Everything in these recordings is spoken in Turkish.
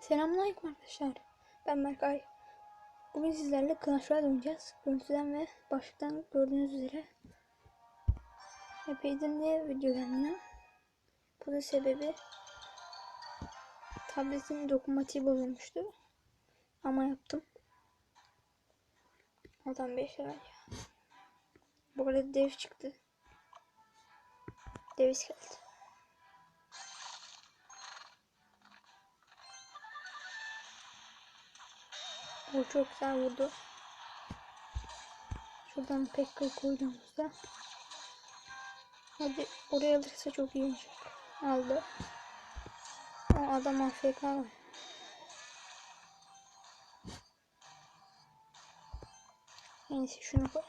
Selamünaleyküm arkadaşlar. Ben Berkay. Bugün sizlerle Clash Royale oynayacağız. Görüntüden ve başlıktan gördüğünüz üzere epeydir niye video gelmiyor? Bu da sebebi tabletin dokunmatiği bozulmuştu. Ama yaptım. Adam 5 ay. Bu arada dev çıktı. Dev iskelet. O çok güzel vurdu. Şuradan Pekka'yı koyduğumuzda. Hadi oraya alırsa çok iyi olacak. Aldı. O adam AFK var. Neyse şunu koy.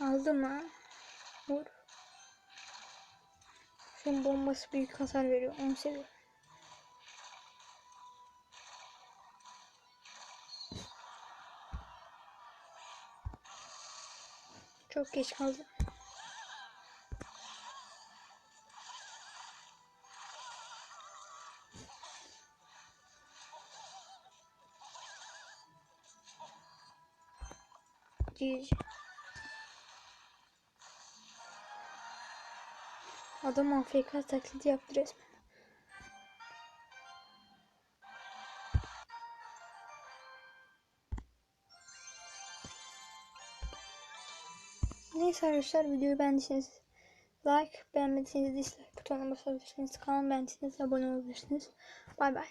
Aldı mı? Vur. Şunun bombası büyük hasar veriyor. Onu seviyorum. Çok geç kaldım. GG. Adam AFK taklidi yaptı resmen. Neyse arkadaşlar videoyu beğendiyseniz like, beğenmediyseniz dislike butonuna basabilirsiniz. Kanalıma beğendiyseniz abone olabilirsiniz. Bay bay.